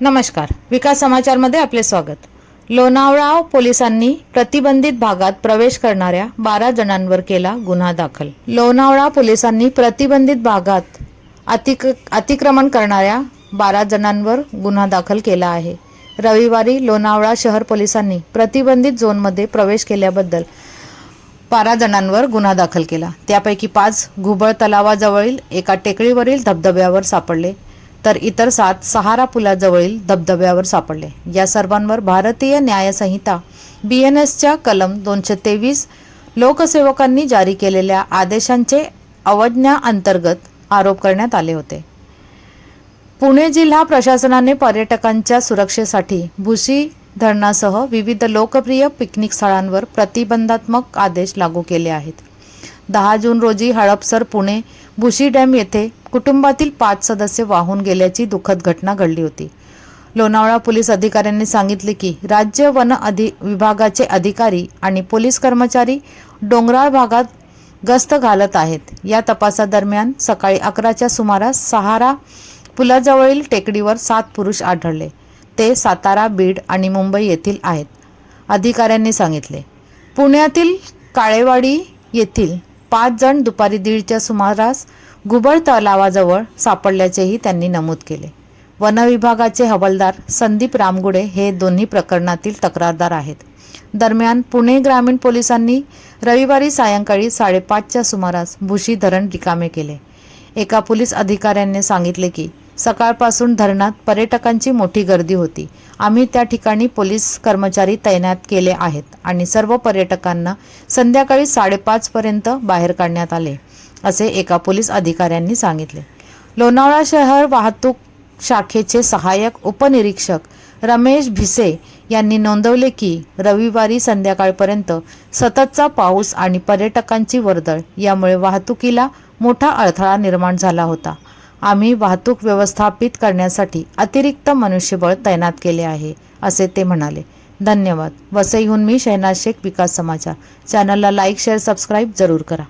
नमस्कार. विकास समाचारमध्ये आपले स्वागत. लोणावळा पोलिसांनी प्रतिबंधित भागात प्रवेश करणाऱ्या बारा जणांवर केला गुन्हा दाखल. लोणावळा पोलिसांनी प्रतिबंधित भागात अतिक अतिक्रमण करणाऱ्या बारा जणांवर गुन्हा दाखल केला आहे. रविवारी लोणावळा शहर पोलिसांनी प्रतिबंधित झोनमध्ये प्रवेश केल्याबद्दल बारा जणांवर गुन्हा दाखल केला. त्यापैकी पाच घुबळ तलावाजवळील एका टेकडीवरील धबधब्यावर सापडले. तर इतर सात सहारा पुलाजवळील धबधब्यावर सापडले. या सर्वांवर भारतीय न्यायसंहिता बी एन एसच्या कलम दोनशे तेवीस लोकसेवकांनी जारी केलेल्या आदेशांचे अवज्ञा अंतर्गत आरोप करण्यात आले होते. पुणे जिल्हा प्रशासनाने पर्यटकांच्या सुरक्षेसाठी भुशी धरणासह विविध लोकप्रिय पिकनिक स्थळांवर प्रतिबंधात्मक आदेश लागू केले आहेत. दहा जून रोजी हडपसर पुणे भुशी डॅम येथे कुटुंबातील पाच सदस्य वाहून गेल्याची दुःखद घटना घडली होती. लोणावळा पोलीस अधिकाऱ्यांनी सांगितले की राज्य वन अधि विभागाचे अधिकारी आणि पोलीस कर्मचारी डोंगराळ भागात गस्त घालत आहेत. या तपासादरम्यान सकाळी अकराच्या सुमारास सहारा पुलाजवळील टेकडीवर सात पुरुष आढळले. ते सातारा बीड आणि मुंबई येथील आहेत अधिकाऱ्यांनी सांगितले. पुण्यातील काळेवाडी येथील पाच जण दुपारी दीडच्या सुमारास घुबड तलावाजवळ सापडल्याचेही त्यांनी नमूद केले. वनविभागाचे हवालदार संदीप रामगुडे हे दोन्ही प्रकरणातील तक्रारदार आहेत. दरम्यान पुणे ग्रामीण पोलिसांनी रविवारी सायंकाळी साडेपाचच्या सुमारास भुशी धरण रिकामे केले. एका पोलीस अधिकाऱ्यांनी सांगितले की सकाळपासून धरणात पर्यटकांची मोठी गर्दी होती. आम्ही त्या ठिकाणी पोलीस कर्मचारी तैनात केले आहेत आणि सर्व पर्यटकांना संध्याकाळी साडेपाचपर्यंत बाहेर काढण्यात आले असे एका पोलीस अधिकाऱ्यांनी सांगितले. लोणावळा शहर वाहतूक शाखेचे सहाय्यक उपनिरीक्षक रमेश भिसे यांनी नोंदवले की रविवारी संध्याकाळपर्यंत सततचा पाऊस आणि पर्यटकांची वर्दळ यामुळे वाहतुकीला मोठा अडथळा निर्माण झाला होता. आम्ही वाहतूक व्यवस्थापित करण्यासाठी अतिरिक्त मनुष्यबळ तैनात केले आहे असे ते म्हणाले. धन्यवाद. वसईहून मी शहनाज शेख विकास समाचार. चॅनलला लाईक शेअर सबस्क्राईब जरूर करा.